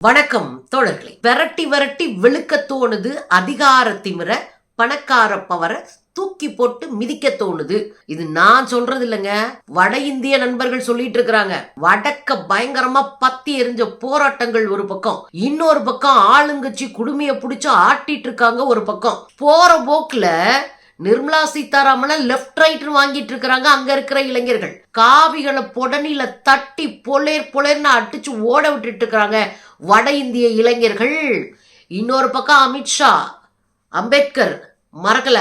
வணக்கம் தோழர்களே. விரட்டி விரட்டி வெளுக்க தோணுது அதிகார திமிர பணக்கார பவரை தூக்கி போட்டு மிதிக்க தோணுது. இது நான் சொல்றது இல்லைங்க. வட இந்திய நண்பர்கள் சொல்லிட்டு இருக்கிறாங்க. வடக்க பயங்கரமா பத்தி எரிஞ்ச போராட்டங்கள் ஒரு பக்கம். இன்னொரு பக்கம் ஆளுங்கட்சி குடுமைய புடிச்சு ஆட்டிட்டு இருக்காங்க ஒரு பக்கம். போற போக்குல நிர்மலா சீதாராமனை லெஃப்ட் ரைட்னு வாங்கிட்டு இருக்கிறாங்க அங்க இருக்கிற இளைஞர்கள். காவிகளை பொடனில தட்டி பொலேர் பொலேர்னு அடிச்சு ஓட விட்டுட்டு இருக்கிறாங்க. வட இந்திய இளைஞர்கள் இன்னொரு பக்கம் அமித்ஷா அம்பேத்கர் மறக்கல.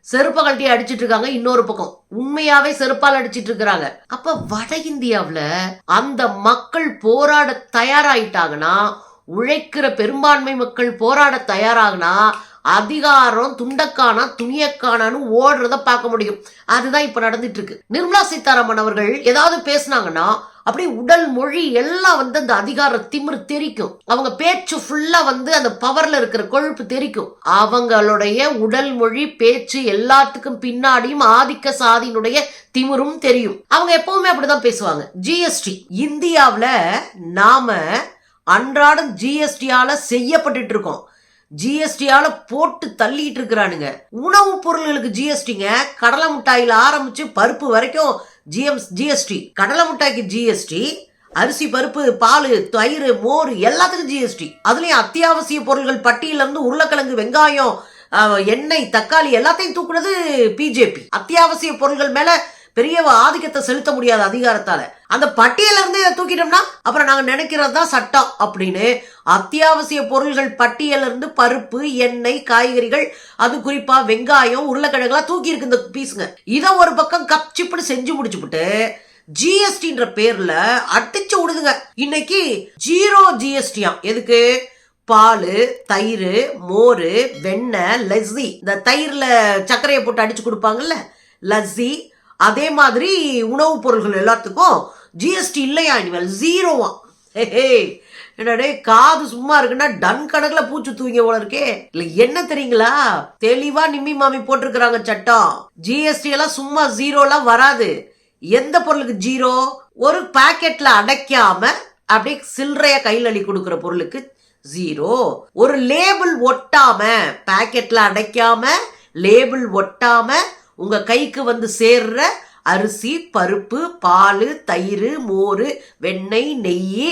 செருப்பை கழட்டி அடிச்சிட்டு இருக்காங்க இன்னொரு பக்கம். உண்மையாவே செருப்பால் அடிச்சிட்டு இருக்கிறாங்க. அப்ப வட இந்தியாவில் அந்த மக்கள் போராட தயாராயிட்டாங்கன்னா உழைக்கிற பெரும்பான்மை மக்கள் போராட தயாராகனா அதிகாரம் துண்டக்கானா துணியக்கானான்னு ஓடுறத பார்க்க முடியும். அதுதான் இப்ப நடந்துட்டு இருக்கு நிர்மலா சீதாராமன் அவர்கள் ஏதாவது பேசினாங்கன்னா அப்படியே உடல் மொழி எல்லாம் வந்து அந்த அதிகார திமிரு தெரிக்கும். அவங்க பேச்சு ஃபுல்லா வந்து அந்த பவர்ல இருக்கிற கொழுப்பு தெரிக்கும். அவங்களுடைய உடல் மொழி பேச்சு எல்லாத்துக்கும் பின்னாடியும் ஆதிக்க சாதியினுடைய திமிரும் தெரியும். அவங்க எப்பவுமே அப்படிதான் பேசுவாங்க. ஜிஎஸ்டி இந்தியாவில் நாம அன்றாடம் ஜிஎஸ்டியால செய்யப்பட்டுட்டு இருக்கோம். ஜிஎஸ்டியால போட்டு தள்ளிட்டு இருக்கிறானுங்க. உணவுப் பொருள்களுக்கு ஜிஎஸ்டிங்க கடலை மிட்டாயில ஆரம்பிச்சு பருப்பு வரைக்கும் ஜிஎம் ஜிஎஸ்டி கடலை மிட்டாய்க்கு ஜிஎஸ்டி அரிசி பருப்பு பால் தயிர் மோர் எல்லாத்துக்கும் ஜிஎஸ்டி அதுலயும் அத்தியாவசிய பொருள்கள் பட்டியல இருந்து உருளைக்கிழங்கு வெங்காயம் எண்ணெய் தக்காளி எல்லாத்தையும் தூக்குனது பிஜேபி அத்தியாவசிய பொருள்கள் மேலே பெரிய ஆதிக்கத்தை செலுத்த முடியாத அதிகாரத்தால. அந்த பட்டியல இருந்து இதை தூக்கிட்டோம்னா அப்புறம் நாங்க நினைக்கிறது தான் சட்டம் அப்படின்னு. அத்தியாவசிய பொருள்கள் பட்டியல இருந்து பருப்பு எண்ணெய் காய்கறிகள் அது குறிப்பா வெங்காயம் உருளைக்கிழங்குலாம் தூக்கி இருக்கு இந்த பீஸுங்க. இதை ஒரு பக்கம் கப்சிப்புன்னு செஞ்சு முடிச்சுப்புட்டு ஜிஎஸ்டின்ற பேர்ல அடிச்சு விடுதுங்க. இன்னைக்கு ஜீரோ ஜிஎஸ்டியாம். எதுக்கு? பால் தயிர் மோர் வெண்ணெய் லஸ்ஸி. இந்த தயிரில் சர்க்கரையை போட்டு அடிச்சு கொடுப்பாங்கல்ல? லஸ்ஸி அதே மாதிரி உணவுப் பொருள்கள் எல்லாத்துக்கும் ஜிஎஸ்டி இல்லையா இனிமேல்? ஜீரோவா ஹே என்னடே காது சும்மா இருக்குன்னா டன் கணக்குல பூச்சி தூங்க போல இருக்கே. இல்ல என்ன தெரியுங்களா? தெளிவா நிம்மி மாமி போட்டிருக்கிறாங்க சட்டம். ஜிஎஸ்டி எல்லாம் சும்மா ஜீரோலாம் வராது. எந்த பொருளுக்கு ஜீரோ ஒரு பாக்கெட்ல அடைக்காம அப்படியே சில்லறைய கையில் அள்ளி கொடுக்குற பொருளுக்கு ஜீரோ ஒரு லேபிள் ஒட்டாம பாக்கெட்ல அடைக்காம லேபிள் ஒட்டாம உங்க கைக்கு வந்து சேர்ற அரிசி பருப்பு பால் தயிர் மோர் வெண்ணெய் நெய்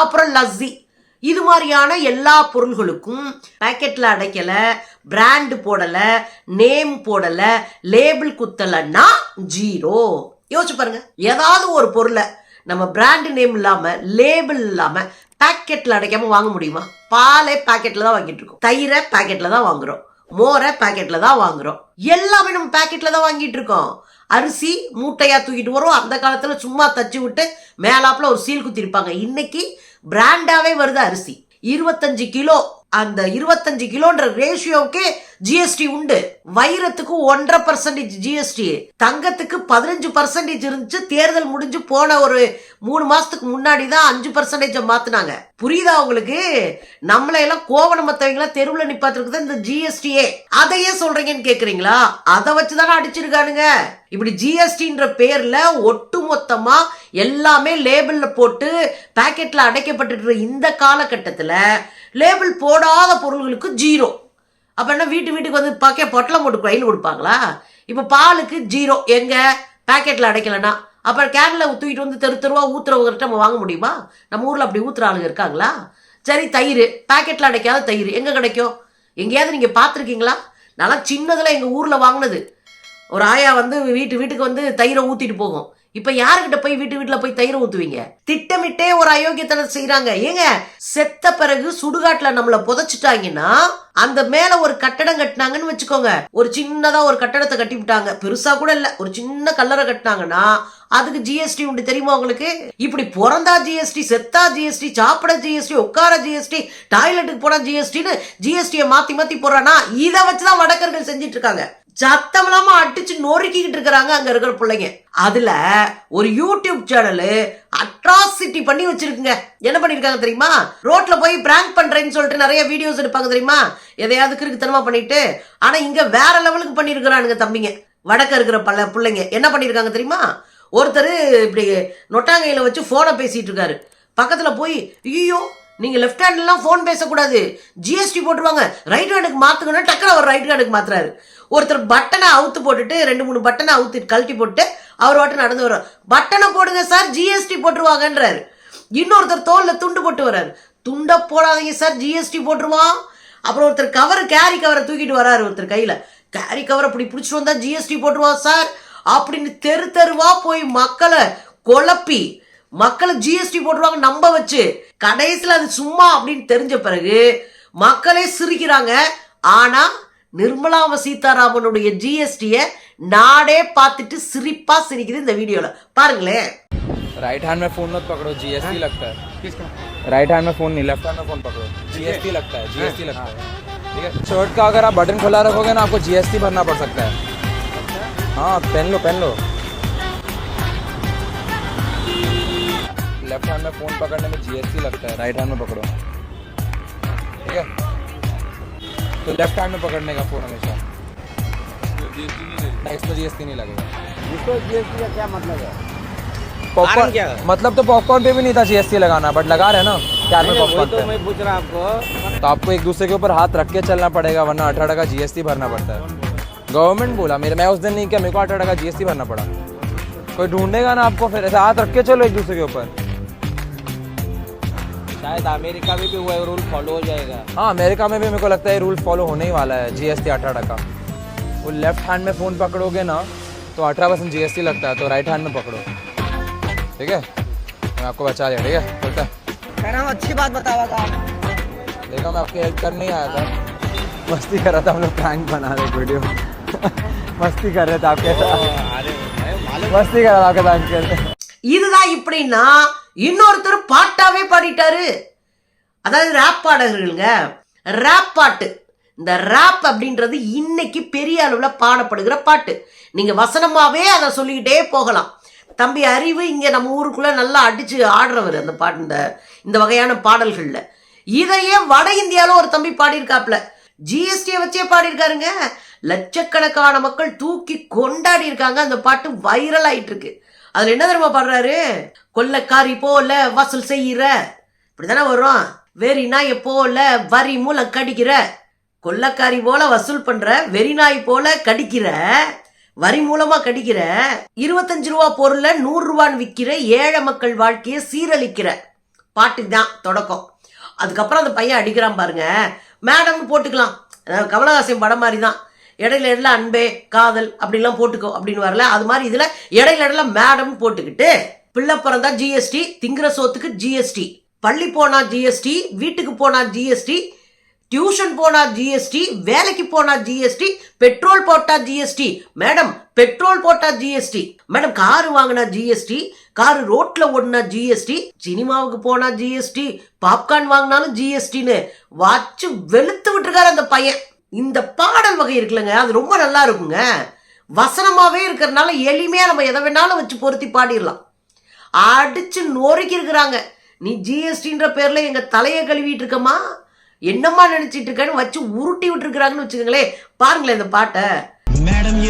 அப்புறம் லஸ்ஸி. இது மாதிரியான எல்லா பொருள்களுக்கும் பேக்கெட்டில் அடைக்கலை பிராண்டு போடலை நேம் போடலை லேபிள் குத்தலைன்னா ஜீரோ யோசிச்சு பாருங்க. ஏதாவது ஒரு பொருளை நம்ம பிராண்டு நேம் இல்லாமல் லேபிள் இல்லாமல் பேக்கெட்டில் அடைக்காமல் வாங்க முடியுமா? பாலே பேக்கெட்டில் தான் வாங்கிட்டு இருக்கோம். தயிரை பேக்கெட்டில் தான் வாங்குறோம். மோரை பேக்கெட்டில் தான் வாங்குகிறோம் எல்லாமே நம்ம பேக்கெட்டில் தான் வாங்கிட்டு இருக்கோம். அரிசி மூட்டையாக தூக்கிட்டு வரும். அந்த காலத்தில் சும்மா தச்சு விட்டு மேலாப்பில் ஒரு சீல் குத்திருப்பாங்க. இன்னைக்கு பிராண்டாகவே வருது அரிசி. இருபத்தஞ்சு கிலோ. அந்த இருபத்தஞ்சு கிலோன்ற ரேஷியோவுக்கு ஜிஎஸ்டி உண்டு. வைரத்துக்கு ஒன்றரை பர்சன்டேஜ் ஜிஎஸ்டி தங்கத்துக்கு பதினஞ்சு பர்சன்டேஜ் இருந்துச்சு. தேர்தல் முடிஞ்சு போன ஒரு மூணு மாசத்துக்கு முன்னாடி தான் அஞ்சு பர்சன்டேஜ் மாத்தினாங்க. புரியுதா உங்களுக்கு? நம்மள எல்லாம் கோவணம் மத்தவங்கள தெருவில் நிப்பாத்துருக்குது இந்த ஜிஎஸ்டியே அதையே சொல்றீங்கன்னு கேக்குறீங்களா? அதை வச்சுதானே அடிச்சிருக்கானுங்க. இப்படி ஜிஎஸ்டின்ற பேர்ல ஒட்டு மொத்தமா எல்லாமே லேபிள்ல போட்டு பாக்கெட்ல அடைக்கப்பட்டு இந்த காலகட்டத்தில் லேபிள் போடாத பொருள்களுக்கு ஜீரோ. அப்ப என்ன வீட்டு வீட்டுக்கு வந்து பாக்கெட் பொட்டலம் போட்டு கையில் கொடுப்பாங்களா? இப்போ பாலுக்கு ஜீரோ. எங்கே? பேக்கெட்டில் அடைக்கலனா அப்புறம் கேனில் தூக்கிட்டு வந்து தெரு தெருவா ஊற்றுறவங்ககிட்ட நம்ம வாங்க முடியுமா? நம்ம ஊரில் அப்படி ஊற்றுற ஆளுங்க இருக்காங்களா? சரி தயிர். பேக்கெட்டில் அடைக்காத தயிர். எங்கே கிடைக்கும்? எங்கேயாவது நீங்கள் பார்த்துருக்கீங்களா? நல்லா சின்னதில் எங்கள் ஊரில் வாங்கினது. ஒரு ஆயா வந்து வீட்டு வீட்டுக்கு வந்து தயிரை ஊற்றிட்டு போகும். இப்ப யாருக்கிட்ட போய் வீட்டு வீட்டுல போய் தயிர் ஊத்துவீங்க? திட்டமிட்டே ஒரு அயோக்கியத்தனை செய்யறாங்க ஏங்க செத்த பிறகு சுடுகாட்டுல நம்மள புதைச்சிட்டாங்கன்னா அந்த மேல ஒரு கட்டடம் கட்டினாங்கன்னு வச்சுக்கோங்க. ஒரு சின்னதா ஒரு கட்டடத்தை கட்டி விட்டாங்க. பெருசா கூட இல்ல. ஒரு சின்ன கல்லறை கட்டினாங்கன்னா அதுக்கு ஜிஎஸ்டி உண்டு தெரியுமா உங்களுக்கு? இப்படி பிறந்தா ஜிஎஸ்டி செத்தா ஜிஎஸ்டி சாப்பிட ஜிஎஸ்டி உட்கார ஜிஎஸ்டி டாய்லெட்டுக்கு போனா ஜிஎஸ்டின்னு ஜிஎஸ்டியை மாத்தி மாத்தி போறானா இதை வச்சுதான் வடக்கர்கள் செஞ்சிட்டு இருக்காங்க. சத்தம் இல்லாம அடிச்சு நொறுக்கிக்கிட்டு இருக்கிறாங்க அங்க இருக்கிற பிள்ளைங்க. அதுல ஒரு யூடியூப் சேனலு அட்ராசிட்டி பண்ணி வச்சிருக்குங்க. என்ன பண்ணிருக்காங்க தெரியுமா? ரோட்ல போய் பிராங்க் பண்றேன்னு சொல்லிட்டு நிறைய வீடியோஸ் எடுப்பாங்க தெரியுமா? எதையாவது கிறுக்குத்தனமா பண்ணிட்டு ஆனா இங்க வேற லெவலுக்கு பண்ணிருக்கிறானுங்க தம்பிங்க. வடக்க இருக்கிற பல பிள்ளைங்க. என்ன பண்ணிருக்காங்க தெரியுமா? ஒருத்தர் இப்படி நொட்டாங்கையில வச்சு போனை பேசிட்டு இருக்காரு. பக்கத்துல போய் ஐயோ நீங்க லெஃப்ட் ஹேண்ட்லாம் ஃபோன் பேசக்கூடாது. ஜிஎஸ்டி போட்டுருவாங்க. ரைட் ஹேண்டுக்கு மாத்துக்கணும் டக்குனு அவர் ரைட் ஹேண்டுக்கு மாத்துறாரு. ஒருத்தர் பட்டனை அவுத்து போட்டுட்டு ரெண்டு மூணு பட்டனை அவுத்து கழட்டி போட்டு அவர் வாட்டு நடந்து வர்றார். பட்டனை போடுங்க சார் ஜிஎஸ்டி போட்டுருவாங்கன்றாரு. இன்னொருத்தர் தோல்ல துண்டு போட்டு வர்றாரு. துண்டை போடாதீங்க சார் ஜிஎஸ்டி போட்டுருவான் அப்புறம் ஒருத்தர் கவர் கேரி கவரை தூக்கிட்டு வராரு ஒருத்தர் கையில. கேரி கவரை அப்படி பிடிச்சிட்டு வந்தா ஜிஎஸ்டி போட்டுருவான் சார். அப்படின்னு தெரு தெருவா போய் மக்களை குழப்பி மக்களை ஜிஎஸ்டி போட்டுருவாங்க நம்ப வச்சு கடைசியில் அது சும்மா அப்படின்னு தெரிஞ்ச பிறகு மக்களே சிரிக்கிறாங்க. ஆனால் நிர்மலாம சீதாராமனுடைய ஜிஎஸ்டியை நாடே பார்த்துட்டு சிரிப்பா சிரிக்குது இந்த வீடியோல பாருங்களேன் राइट हैंड में फोन मत पकड़ो जीएसटी लगता है राइट हैंड में फोन नहीं लेफ्ट हैंड में फोन पकड़ो जीएसटी लगता है जीएसटी लगता है ठीक है शर्ट का अगर आप बटन खुला रखोगे ना आपको जीएसटी भरना पड़ सकता है हाँ पहन लो पहन लो लेफ्ट हैंड में फोन पकड़ने में जीएसटी लगता है राइट हैंड में पकड़ो ठीक है तो लेफ़्ट हैंड में पकड़ने का फ़ोन हमेशा। इसमें जीएसटी नहीं लगेगा। इसको जीएसटी का क्या मतलब है? पॉपकॉर्न क्या है? मतलब तो पॉपकॉर्न पे भी नहीं था जीएसटी लगाना बट लगा रहे ना क्या में वही पॉपकॉर्न तो पे। मैं पूछ रहा आपको। तो आपको एक दूसरे के ऊपर हाथ रख के चलना पड़ेगा वरना अठारह का जीएसटी भरना पड़ता है। गवर्नमेंट बोला मेरे मैं उस दिन नहीं किया मेरे को अठारह का जीएसटी भरना पड़ा। कोई ढूंढेगा ना आपको फिर ऐसे हाथ रख के चलो एक दूसरे के ऊपर। शायद अमेरिका में भी वो रूल फॉलो हो जाएगा हाँ अमेरिका में भी मेरे को लगता है रूल फॉलो होने ही वाला है जीएसटी अठारह का वो लेफ्ट हैंड में फ़ोन पकड़ोगे ना तो अठारह परसेंट जी लगता है तो राइट हैंड में पकड़ो ठीक है मैं आपको बचा दिया ठीक है बोलता है हम अच्छी बात बतावा था देखा मैं आपकी हेल्प करने ही आया था मस्ती कर रहा था हम लोग प्रैंक बना रहे वीडियो मस्ती कर रहे थे आपके साथ अरे मालूम मस्ती कर रहा था आपके साथ करते இதுதான் இப்படின்னா இன்னொருத்தர் பாட்டாவே பாடிட்டாரு. அதாவது ரேப் பாடகர்கள்ங்க ரேப் பாட்டு. இந்த ரேப் அப்படின்றது இன்னைக்கு பெரிய அளவில் பாடப்படுகிற பாட்டு. நீங்க வசனமாவே அதை சொல்லிக்கிட்டே போகலாம். தம்பி அறிவு இங்க நம்ம ஊருக்குள்ள நல்லா அடிச்சு ஆடுறவர் அந்த பாட்டு இந்த இந்த வகையான பாடல்கள்ல. இதையே வட இந்தியால ஒரு தம்பி பாடியிருக்காப்ல ஜிஎஸ்டியை வச்சே பாடியிருக்காருங்க. லட்சக்கணக்கான மக்கள் தூக்கி கொண்டாடி இருக்காங்க அந்த பாட்டு வைரல் ஆயிட்டு இருக்கு. அதுல என்ன தெரியுமா பாடுறாரு? கொல்லக்காரி போல வசூல் செய்யற. இப்படிதானே வரும் வெறி நாயை போல வரி மூலம் கடிக்கிற. கொள்ளக்காரி போல வசூல் பண்ற வெறி நாய் போல கடிக்கிற. வரி மூலமா கடிக்கிற. இருபத்தஞ்சு ரூபா பொருளை நூறு ரூபான்னு விற்கிற ஏழை மக்கள் வாழ்க்கையை சீரழிக்கிற. பாட்டு தான் தொடக்கம். அதுக்கப்புறம் அந்த பையன் அடிக்கிறான் பாருங்க. மேடம் போட்டுக்கலாம். கமலஹாசன் படம் மாதிரி தான் இடையில இடையில அன்பே காதல் அப்படிலாம் போட்டுக்கோ அப்படின்னு வரல அது மாதிரி இதுல இடையில இடையில மேடம் போட்டுக்கிட்டு பிள்ளை பிறந்தா ஜிஎஸ்டி திங்கிற சோத்துக்கு ஜிஎஸ்டி பள்ளி போனா ஜிஎஸ்டி வீட்டுக்கு போனா ஜிஎஸ்டி டியூஷன் போனா ஜிஎஸ்டி வேலைக்கு போனா ஜிஎஸ்டி பெட்ரோல் போட்டா ஜிஎஸ்டி மேடம் பெட்ரோல் போட்டா ஜிஎஸ்டி மேடம் கார் வாங்கினா ஜிஎஸ்டி கார் ரோட்ல ஓடினா ஜிஎஸ்டி சினிமாவுக்கு போனா ஜிஎஸ்டி பாப்கார்ன் வாங்கினாலும் ஜிஎஸ்டின்னு வாட்சு வெளுத்து விட்டுருக்காரு அந்த பையன் இந்த பாடல் வகை இருக்குல்லங்க அது ரொம்ப நல்லா இருக்குங்க. வசனமாகவே இருக்கிறதுனால எளிமையாக நம்ம எதை வேணாலும் வச்சு பொருத்தி பாடிடலாம். அடிச்சு நொறுக்கி இருக்கிறாங்க. நீ ஜிஎஸ்டின்ற பேரில் எங்கள் தலையை கழுவிட்டு இருக்கமா என்னம்மா நினைச்சிட்டு இருக்கன்னு வச்சு உருட்டி விட்டுருக்குறாங்கன்னு வச்சுக்கோங்களேன். பாருங்களேன் இந்த பாட்டை. மேடம்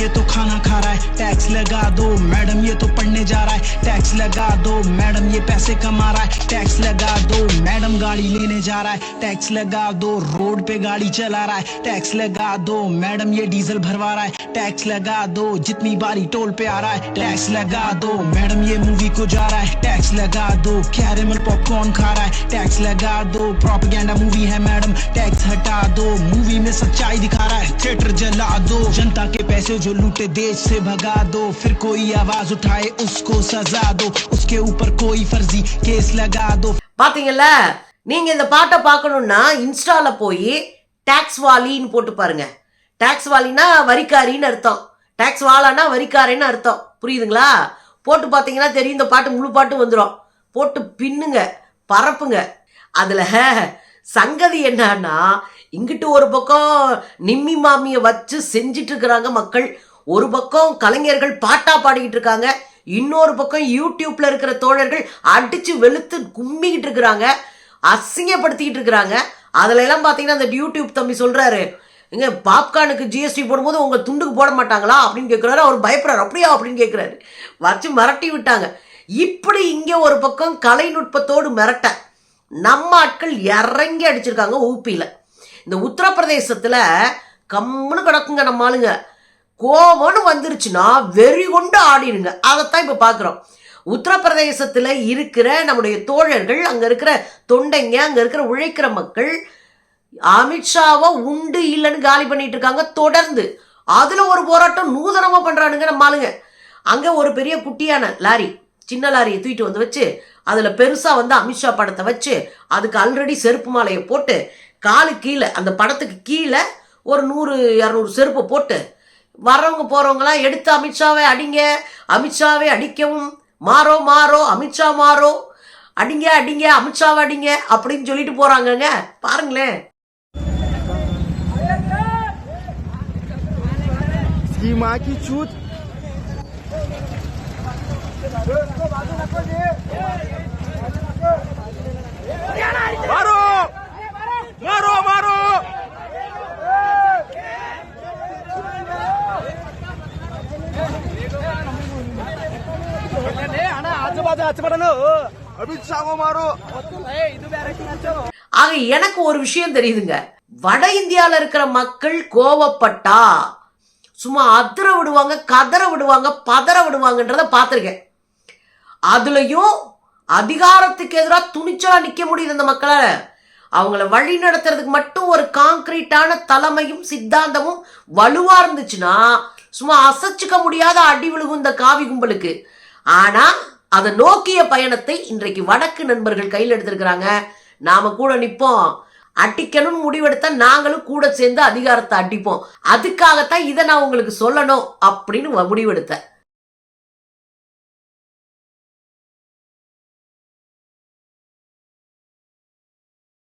ये है तो खाना खा रहा है टैक्स लगा दो मैडम ये तो पढ़ने जा रहा है टैक्स लगा दो मैडम ये पैसे कमा रहा है टैक्स लगा दो मैडम गाड़ी लेने जा रहा है टैक्स लगा दो रोड पे गाड़ी चला रहा है टैक्स लगा दो मैडम ये डीजल भरवा रहा है टैक्स लगा दो जितनी बारी टोल पे आ रहा है टैक्स लगा दो मैडम ये मूवी को जा रहा है टैक्स लगा दो कैरेमल पॉपकॉर्न खा रहा है टैक्स लगा दो प्रोपेगेंडा मूवी है मैडम टैक्स हटा दो मूवी में सच्चाई दिखा रहा है थिएटर जला दो जनता के पैसे जो लूटे देश से भगा दो फिर कोई आवाज उठाए उसको सजा दो उसके ऊपर कोई फर्जी केस लगा दो பாத்தீங்கல்ல நீங்க இந்த பாட்டை பார்க்கணும்னா இன்ஸ்டால போய் டாக்ஸ் வாலின்னு போட்டு பாருங்க டாக்ஸ் வாலினா வரிக்காரின்னு அர்த்தம் டாக்ஸ் வாலானா வரிக்காரன்னு அர்த்தம் புரியுதுங்களா போட்டு பார்த்தீங்கன்னா தெரியும் இந்த பாட்டு முழு பாட்டு வந்துடும் போட்டு பின்னுங்க பரப்புங்க அதுல சங்கதி என்னன்னா இங்கிட்டு ஒரு பக்கம் நிம்மி மாமியை வச்சு செஞ்சிட்டு இருக்கிறாங்க மக்கள். ஒரு பக்கம் கலைஞர்கள் பாட்டா பாடிக்கிட்டு இருக்காங்க இன்னொரு பக்கம் யூடியூப்ல இருக்கிற தோழர்கள் அடிச்சு வெளுத்து கும்மிக்கிட்டு இருக்கிறாங்க அசிங்கப்படுத்திக்கிட்டு இருக்கிறாங்க அதுல எல்லாம் பாத்தீங்கன்னா அந்த யூடியூப் தம்பி சொல்றாரு இங்க பாப்கார்னுக்கு ஜிஎஸ்டி போடும்போது உங்க துண்டுக்கு போட மாட்டாங்களா? அப்படின்னு கேட்குறாரு அவர் பயப்படுறாரு. அப்படியா? அப்படின்னு கேட்குறாரு வச்சு மிரட்டி விட்டாங்க. இப்படி இங்க ஒரு பக்கம் கலைநுட்பத்தோடு மிரட்ட நம்ம ஆட்கள் இறங்கி அடிச்சிருக்காங்க ஊப்பியில் இந்த உத்தரப்பிரதேசத்தில் கம்முன்னு கிடக்குங்க நம்ம ஆளுங்க. கோவம்னு வந்துருச்சுன்னா வெறி கொண்டு ஆடிடுங்க. அதைத்தான் இப்போ பார்க்குறோம் உத்தரப்பிரதேசத்தில் இருக்கிற நம்முடைய தோழர்கள் அங்கே இருக்கிற தொண்டைங்க அங்கே இருக்கிற உழைக்கிற மக்கள் அமித்ஷாவை உண்டு இல்லைன்னு காலி பண்ணிட்டு இருக்காங்க தொடர்ந்து. அதில் ஒரு போராட்டம் நூதனமாக பண்ணுறானுங்க நம்ம ஆளுங்க. அங்கே ஒரு பெரிய குட்டியான லாரி சின்ன லாரியை தூக்கிட்டு வந்து வச்சு அதுல பெருசா வந்து அமித்ஷா படத்தை வச்சு அதுக்கு ஆல்ரெடி செருப்பு மாலையை போட்டு காலு கீழே அந்த படத்துக்கு கீழே ஒரு நூறு இரநூறு செருப்பு போட்டு வர்றவங்க போறவங்களாம் எடுத்து அமித்ஷாவை அடிங்க அமித்ஷாவை அடிக்கவும் மாறோ மாறோ அமித்ஷா மாறோ அடிங்க அடிங்க அமித்ஷாவை அடிங்க அப்படின்னு சொல்லிட்டு போறாங்கங்க பாருங்களேன் की माँ की चूत મારો எனக்கு ஒரு விஷயம் தெரியுதுங்க. வட இந்தியால இருக்கிற மக்கள் கோவப்பட்டா சும்மா அதிர விடுவாங்க கதற விடுவாங்க பதற விடுவாங்கன்றத பார்த்துருக்கேன். அதுலேயும் அதிகாரத்துக்கு எதிராக துணிச்சலாக நிற்க முடியுது அந்த மக்களை அவங்கள வழி நடத்துறதுக்கு மட்டும் ஒரு காங்கிரீட்டான தலைமையும் சித்தாந்தமும் வலுவாக இருந்துச்சுன்னா சும்மா அசைச்சிக்க முடியாத அடி விழுகும் இந்த காவி கும்பலுக்கு. ஆனால் அதை நோக்கிய பயணத்தை இன்றைக்கு வடக்கு நண்பர்கள் கையில் எடுத்திருக்கிறாங்க. நாம் கூட நிற்போம் அடிக்கணும்னு முடிவெடுத்தா நாங்களும் கூட சேர்ந்து அதிகாரத்தை அடிப்போம். அதுக்காகத்தான் இதை நான் உங்களுக்கு சொல்லணும் அப்படின்னு முடிவெடுத்தேன்.